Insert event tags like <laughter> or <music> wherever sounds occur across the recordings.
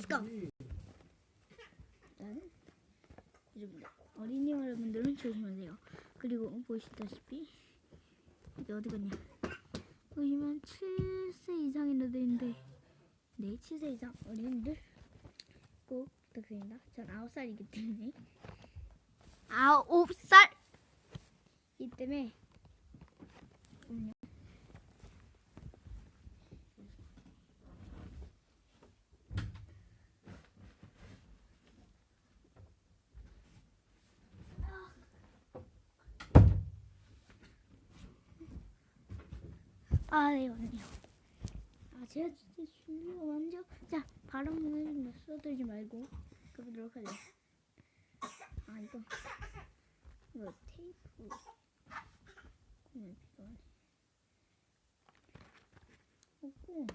Let's go. 일단 여러분들 어린이 여러분들은 조심하세요 그리고 보시다시피 이게 어디 갔냐? 보시면 7세 이상이라 돼 있는데 네 7세 이상 어린이들 꼭 부탁드립니다. 전 9살이기 때문에 아홉 살. 이 때문에 잠깐만요. 아, 네, 맞네요. 아, 제가 진짜 준비가 먼저. 자, 발음을 써들지 말고 가보도록 하죠. 아, 이거. 이거 테이프. 그러면 필요하네. 없고,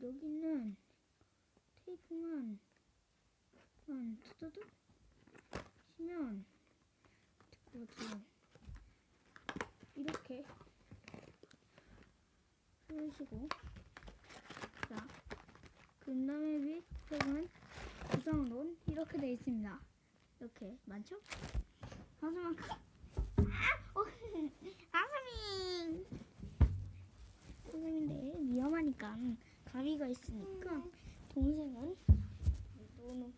여기는 테이프만, 한, 두두두? 치면, 될것 같아요. 이렇게. 쓰시고 자, 그 다음에 윗쪽은 구성론 이렇게 되어 있습니다. 이렇게 많죠? 하지만 아! 어, <laughs> 아사미 선생님인데 위험하니까 가위가 있으니까 동생은 너무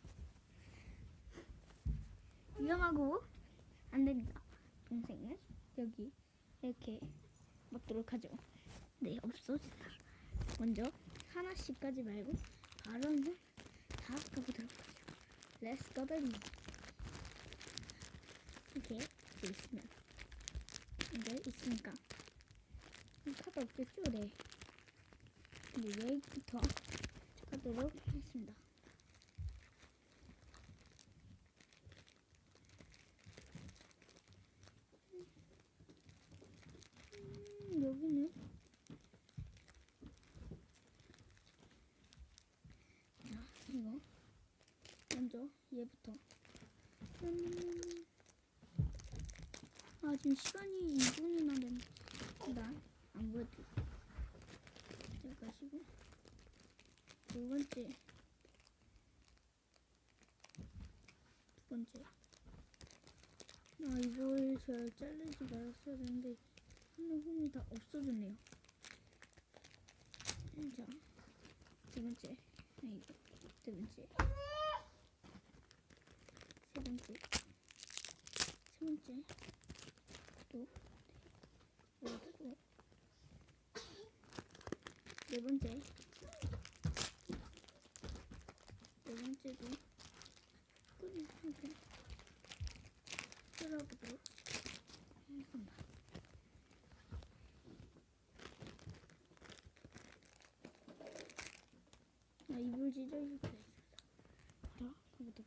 위험하고 안 됩니다. 동생은 여기 이렇게 먹도록 하죠. 네, 없어진다. 먼저 하나씩까지 말고 바로 한번 다 가보도록 하죠. Let's go, baby. 이렇게 돼 있으면 이제 있으니까 이 카드 없겠죠? 네. 근데 여기부터 가도록 하겠습니다. 음, 여기는 자, 이거 얘부터. 음, 아 지금 시간이 2분이나 됐다. 안 보여드릴게요. 여기 가시고 두 번째 두 번째 아 이걸 잘 자르지 말았어야 되는데 하는 홈이 다 없어졌네요. 음, 자, 두 번째 이거 두 번째 세 번째 세 번째 또 그리고 네 번째 네 번째도 끝 이렇게 잘라보도록 하겠습니다. 아 이불 지져 이렇게 있습니다. 바로 가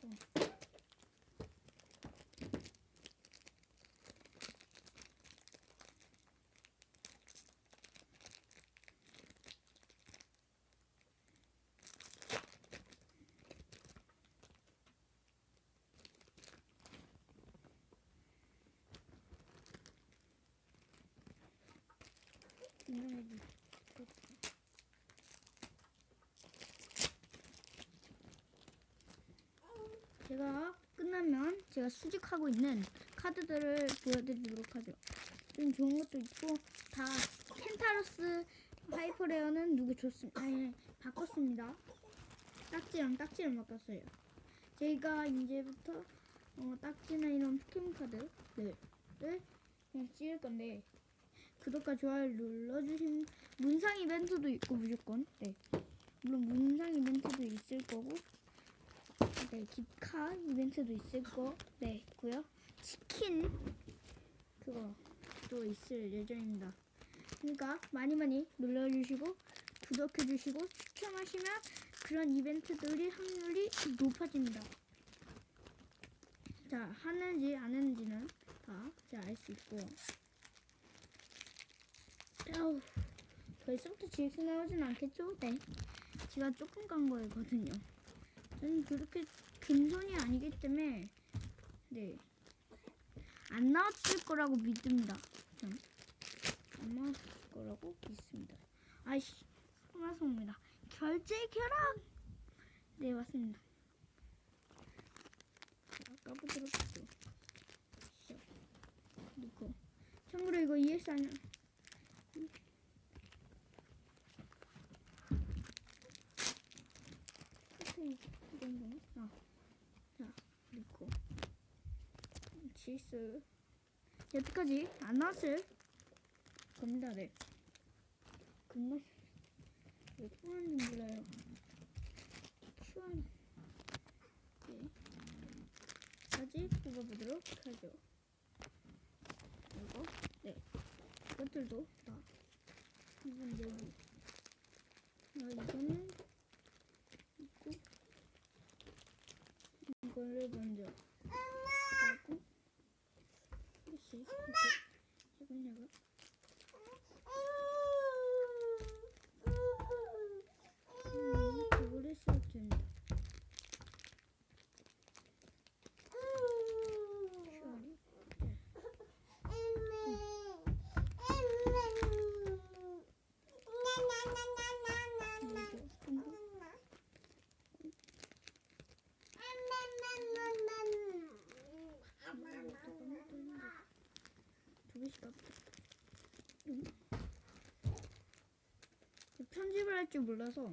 보도록. 이거고. 이놈의 제가 끝나면 제가 수집하고 있는 카드들을 보여드리도록 하죠. 좀 좋은 것도 있고 다 켄타로스 하이퍼레어는 누구 줬습니다. 아니 바꿨습니다. 딱지랑 딱지를 바꿨어요. 제가 이제부터 어, 딱지나 이런 포켓몬 카드를 그냥 찍을 건데 구독과 좋아요 눌러주신 문상 이벤트도 있고 무조건 네 물론 문상 이벤트도 있을 거고 네 기카 이벤트도 있을 거 네 있고요 치킨 그거도 있을 예정입니다 그러니까 많이 많이 눌러주시고 구독해주시고 추천하시면 그런 이벤트들이 확률이 높아집니다 자 하는지 안 하는지는 다 제가 알수 있고 아우, 벌써부터 GX 나오진 않겠죠? 네. 제가 조금 간 거거든요. 저는 그렇게 금손이 아니기 때문에 네. 안 나왔을 거라고 믿습니다. 음, 아마 거라고 믿습니다. 아이씨, 화나성입니다. 결제 결합. 네 맞습니다. 자, 까보도록. 시작. 넣고. 참고로 이거 ES 아니야. 스테이 이 정도는? 아, 자, 넣고. 치스. 여태까지 안 나왔을 겁니다, 네. 근데 왜 푸는지 몰라요. 큐한 네. 까지 뽑아보도록 하죠. 이거 네. 이것들도 다 이건 여기. 아 이거는 있고 이거를 먼저 하고 다시 이렇게 해보냐고. 음, 이거를 써도 됩니다. 슈아리. 이거 정도? 두 개씩 까보자. 음. 편집을 할 줄 몰라서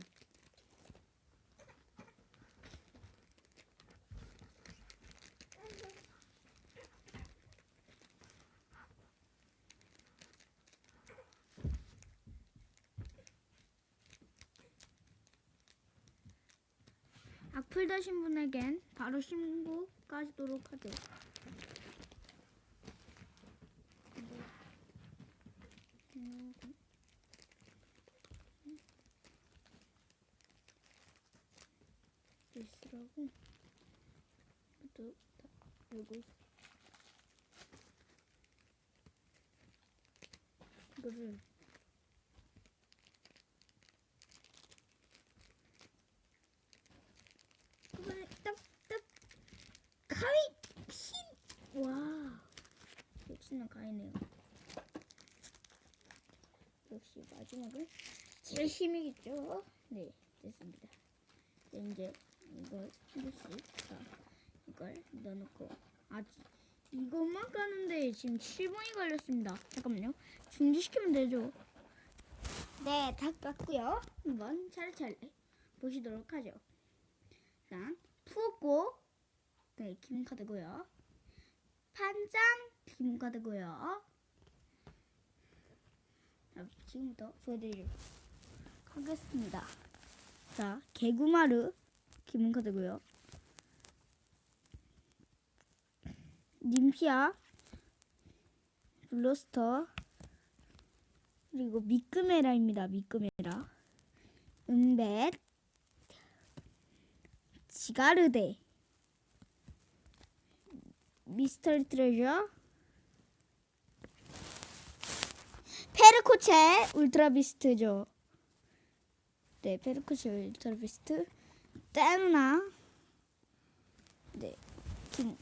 악플 다신 분에겐 바로 신고 까지도록 하죠. 음, 있으라고 이것도 다 알고 있어. 이거를 역시나 가위네요. 역시 마지막은 제 힘이겠죠? 네 됐습니다. 네, 이제 이걸 하나씩 자 이걸 넣어놓고 아직 이것만 까는데 지금 7분이 걸렸습니다. 잠깐만요. 중지시키면 되죠. 네, 다 깠고요. 한번 차례차례 보시도록 하죠. 일단 푸었고 네, 기본 카드고요. 판장 기본 카드고요. 자, 지금부터 보여드리도록 하겠습니다. 자, 개구마르 기본 카드고요. 님피아 블러스터 그리고 미끄메라입니다. 미끄메라 은벳 지가르데 미스터리 트레저 페르코체 울트라 비스트죠. 네, 페르코체 울트라 비스트 때누나? 네, 김.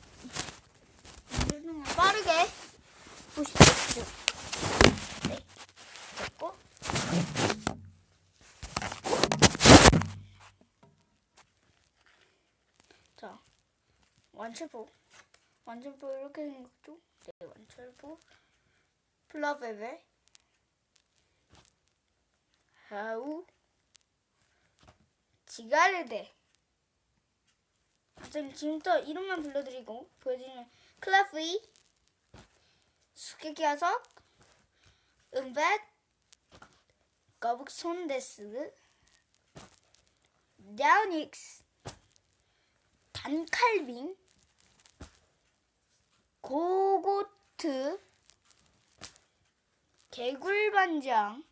빠르게. 보시죠. 네, 됐고. 자, 완철포. 완철포 이렇게 생겼죠? 네, 완철포. 플라베베. 하우 아무튼 지금부터 이름만 불러드리고 보여드리면 클라프이 수케키아석 은벳 거북 손데스 야우닉스 단칼빙 고고트 개굴반장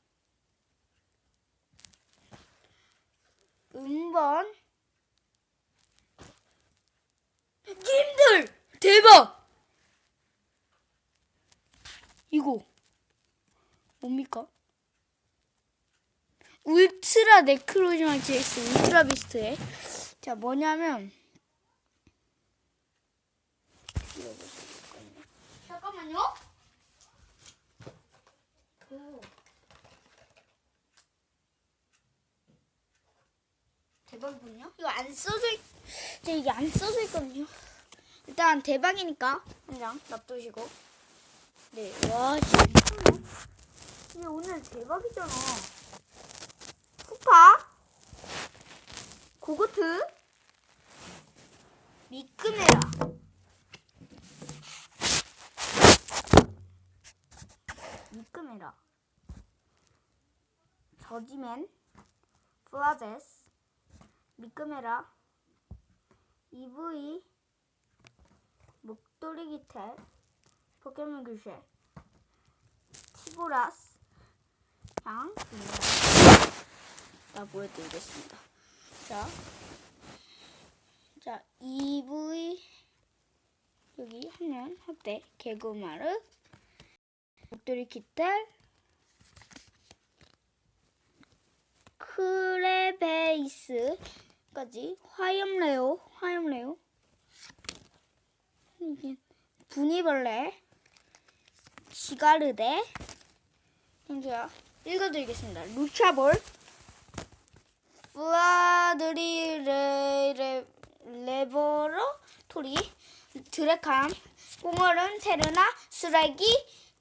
은번. 님들 대박! 이거 뭡니까? 울트라 네크로즈마 GX 울트라 비스트에. 자 뭐냐면 잠깐만요 안 써져 있, 저 이게 안 써져 있거든요. 일단 대박이니까 그냥 놔두시고. 네, 와 진짜. 이게 오늘 대박이잖아. 후파, 고고트, 미끄메라. 미끄메라. 저지맨, 플라제스, 미끄메라, EV, 목도리 기태, 포켓몬 글쎄, 티보라스, 양, 나 보여드리겠습니다. 자, 자, EV, 여기 화면 확대, 개구마르, 목도리 기태, 크레베이스까지? 화염레오, 화염레오, 이게 분이벌레, 지가르데, 제가 읽어드리겠습니다. 루차볼, 플라드리 레, 레, 레버러 토리, 드레캄, 꽁어른, 테르나, 쓰레기,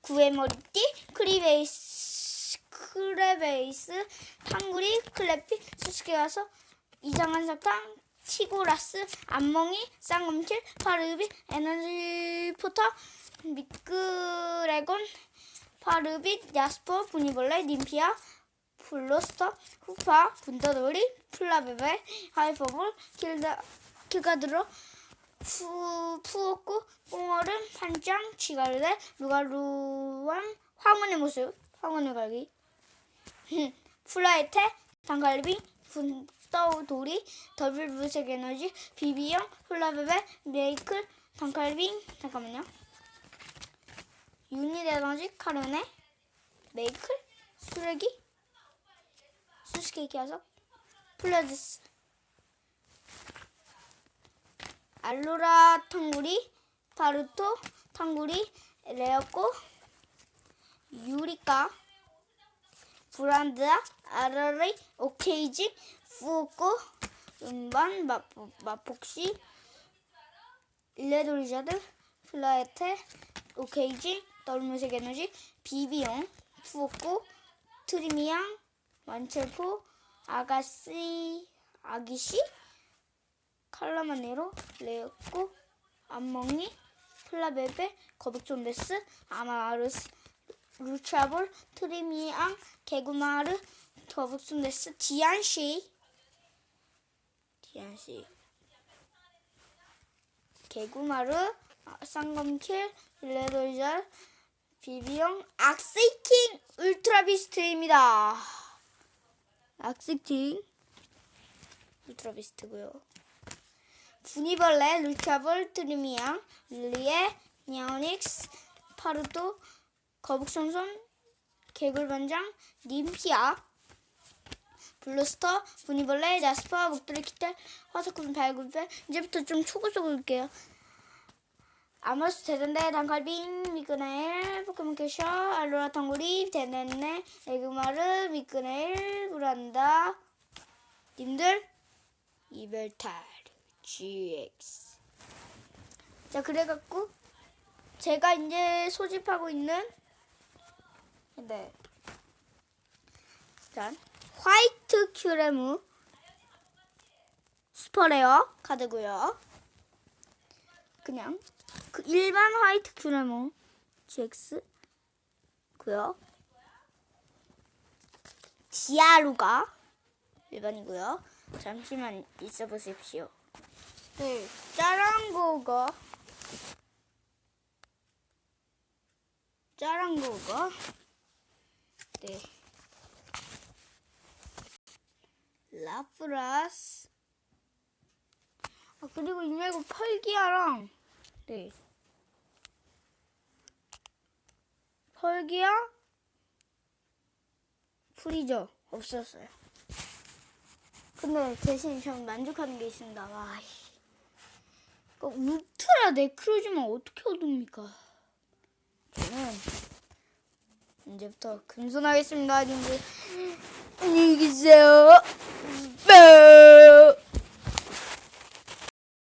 구에머리띠, 크리베이스, 크레베이스, 탕구리, 클래피, 수수께 와서 이상한 사탕, 치고라스, 암몽이, 쌍검킬, 파르비, 에너지 포터, 미끄레곤, 파르빗, 야스퍼, 분이벌레, 님피아, 블로스터, 후파, 분더돌이, 플라베베, 하이퍼볼, 킬다, 킬가드로, 푸, 푸오꾸, 뽕얼음, 판짱, 치가르데, 루가루왕, 황혼의 모습, 황혼의 갈기, <laughs> 플라이테, 단갈비, 분더돌이, 더블 무색 에너지, 비비형, 플라베베, 메이클, 단갈비, 잠깐만요. 유닛 에너지, 카르네, 메이클, 쓰레기, 수수께끼 하석, 플라디스, 알로라 탕구리, 바루토 탕구리, 레어코, 유리카, 브란드아, 아라리, 오케이지, 푸오코, 음반, 마포, 마폭시, 레도리자드, 플라에테, 오케이지, 떨무색 에너지, 비비용, 푸오코, 트리미양, 완첼포, 아가씨, 아기씨, 칼라마네로, 레오코, 안먹니, 플라베베, 거북존데스, 아마르스, 루차볼, 트리미앙, 개구마르, 거북존데스, 디안씨, 디안씨, 개구마르, 아, 쌍검킬, 레돌잘, 비비용, 악세이킹, 울트라비스트입니다. 악세이킹, 울트라비스트고요. 분이벌레, 루차볼, 트리미앙, 릴리에, 니아오닉스, 파르토, 거북손손, 개굴반장, 님피아, 블루스터, 분이벌레, 자스파, 목도리 키텔, 화석군 발굴배 이제부터 좀 초고속 올게요. 아머스 대단대 단칼빈 미끄네일 포켓몬 캐셔 알로라 탕구리 대단네 에그마르 미끄네일 브란다. 님들 이벨탈 GX 자 그래갖고 제가 이제 소집하고 있는 네 일단 화이트 큐레무 슈퍼레어 카드고요 그냥 그 일반 화이트 큐레모 GX 고요. 디아루가 일반이고요. 잠시만 있어 보십시오. 네, 짜랑고가 짜랑고가 네. 라프라스 아 그리고 이 말고 펄기아랑 네. 펄기야 프리저 없었어요. 근데 대신 전 만족하는 게 있습니다. 와, 씨. 그 울트라 네크로즈만 어떻게 얻습니까? 저는 이제부터 금손하겠습니다. 안녕히 계세요.